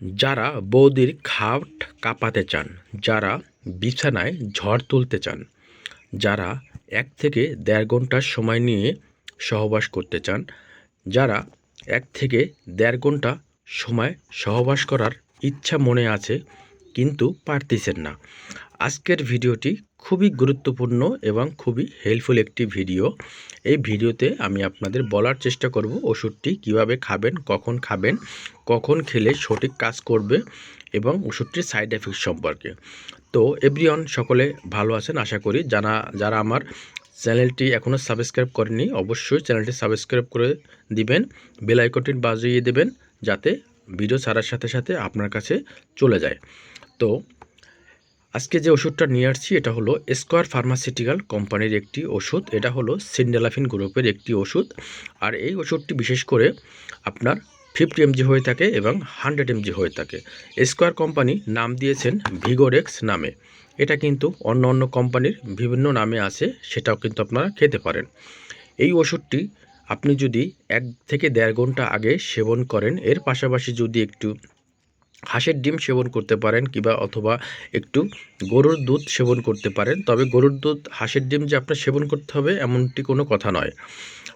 যারা বৌদির খাট কাঁপাতে চান, যারা বিছানায় ঝড় তুলতে চান, যারা এক থেকে দেড় ঘণ্টার সময় নিয়ে সহবাস করতে চান, যারা এক থেকে দেড় ঘণ্টা সময় সহবাস করার ইচ্ছা মনে আছে, কিন্তু পারতেছেন না। আজকের ভিডিওটি খুবই গুরুত্বপূর্ণ এবং খুবই হেল্পফুল একটি ভিডিও। এই ভিডিওতে আমি আপনাদের বলার চেষ্টা করব ওষুধটি কীভাবে খাবেন, কখন খাবেন, কখন খেলে সঠিক কাজ করবে এবং ওষুধটির সাইড এফেক্ট সম্পর্কে। তো এভরিওয়ান সকলে ভালো আছেন আশা করি। যারা যারা আমার চ্যানেলটি এখনও সাবস্ক্রাইব করেনি অবশ্যই চ্যানেলটি সাবস্ক্রাইব করে দিবেন বেল আইকনটি বাজিয়ে দেবেন, যাতে ভিডিও ছাড়ার সাথে সাথে আপনার কাছে চলে যায়। তো আজকে যে ওষুধটা নিয়ে আসছি, এটা হলো স্কোয়ার ফার্মাসিউটিক্যাল কোম্পানির একটি ওষুধ। এটা হলো সিন্ডেলাফিন গ্রুপের একটি ওষুধ। আর এই ওষুধটি বিশেষ করে আপনার ফিফটি এমজি হয়ে থাকে এবং হান্ড্রেড এমজি হয়ে থাকে। স্কোয়ার কোম্পানি নাম দিয়েছেন ভিগোরেক্স নামে। এটা কিন্তু অন্য অন্য কোম্পানির বিভিন্ন নামে আছে, সেটাও কিন্তু আপনারা খেতে পারেন। এই ওষুধটি আপনি যদি এক থেকে দেড় ঘণ্টা আগে সেবন করেন, এর পাশাপাশি যদি একটু হাঁসের ডিম সেবন করতে পারেন কিংবা অথবা একটু গরুর দুধ সেবন করতে পারেন। তবে গরুর দুধ, হাঁসের ডিম যে আপনার সেবন করতে হবে এমনটি কোনো কথা নয়।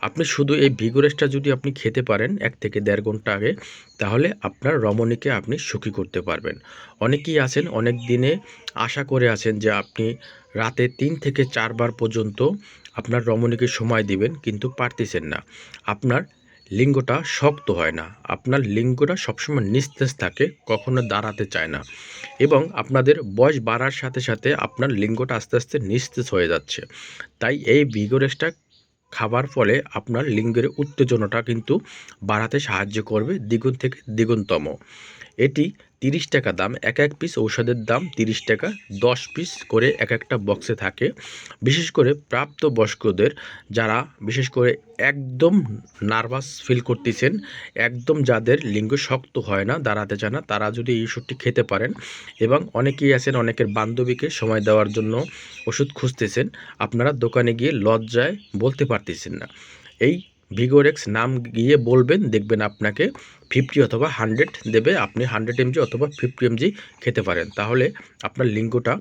আপনি শুধু এই ভিগোরেসটা যদি আপনি খেতে পারেন এক থেকে দেড় ঘণ্টা আগে, তাহলে আপনার রমণীকে আপনি সুখী করতে পারবেন। অনেকেই আছেন, অনেক দিনে আশা করে আছেন যে আপনি রাতে তিন থেকে চারবার পর্যন্ত আপনার রমণীকে সময় দিবেন, কিন্তু পারতেছেন না। আপনার লিঙ্গটা শক্ত হয় না। আপনার লিঙ্গটা সবসময় নিস্তেজ থাকে, কখনো দাঁড়াতে চায় না। এবং আপনাদের বয়স বাড়ার সাথে সাথে আপনার লিঙ্গটা আস্তে আস্তে নিস্তেজ হয়ে যাচ্ছে। তাই এই ভিগোরেসটা খাবার ফলে আপনার লিঙ্গের উত্তেজনাটা কিন্তু বাড়াতে সাহায্য করবে দ্বিগুণ থেকে দ্বিগুণতম। এটি তিরিশ টাকা দাম, এক এক পিস ঔষধের দাম তিরিশ টাকা, দশ পিস করে এক একটা বক্সে থাকে। বিশেষ করে প্রাপ্ত বয়স্কদের যারা বিশেষ করে একদম নার্ভাস ফিল করতেছেন, একদম যাদের লিঙ্গ শক্ত হয় না, দাঁড়াতে চায় না, তারা যদি এই ওষুধটি খেতে পারেন এবং অনেকেই আছেন, অনেকের বান্ধবীকে সময় দেওয়ার জন্য ওষুধ খুঁজতেছেন, আপনারা দোকানে গিয়ে লজ্জায় বলতে পারতেছেন না। এই ভিগোরেক্স নাম গিয়ে বলবেন, দেখবেন আপনাকে ফিফটি অথবা হান্ড্রেড দেবে। আপনি হান্ড্রেড এমজি অথবা ফিফটি এমজি খেতে পারেন। তাহলে আপনার লিঙ্গটা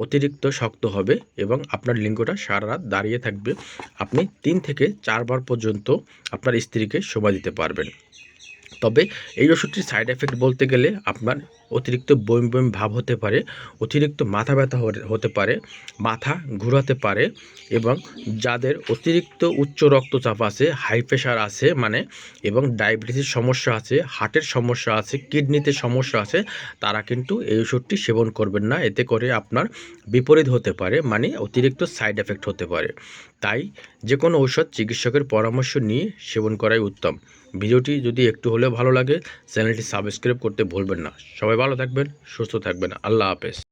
অতিরিক্ত শক্ত হবে এবং আপনার লিঙ্গটা সারা রাত দাঁড়িয়ে থাকবে। আপনি তিন থেকে চারবার পর্যন্ত আপনার স্ত্রীকে সময় দিতে পারবেন। তবে এই ওষুধটির সাইড এফেক্ট বলতে গেলে আপনার অতিরিক্ত বমি বমি ভাব হতে পারে, অতিরিক্ত মাথা ব্যথা হতে পারে, মাথা ঘুরাতে পারে এবং যাদের অতিরিক্ত উচ্চ রক্তচাপ আছে হাই প্রেশার আছে মানে এবং ডায়াবেটিসের সমস্যা আছে হার্টের সমস্যা আছে কিডনিতে সমস্যা আছে, তারা কিন্তু এই ওষুধটি সেবন করবেন না। এতে করে আপনার বিপরীত হতে পারে মানে অতিরিক্ত সাইড এফেক্ট হতে পারে। তাই যে কোনো ঔষধ চিকিৎসকের পরামর্শ নিয়ে সেবন করাই উত্তম। ভিডিওটি যদি একটু হলেও ভালো লাগে, চ্যানেলটি সাবস্ক্রাইব করতে ভুলবেন না। সবাই ভালো থাকবেন, সুস্থ থাকবেন। আল্লাহ হাফেজ।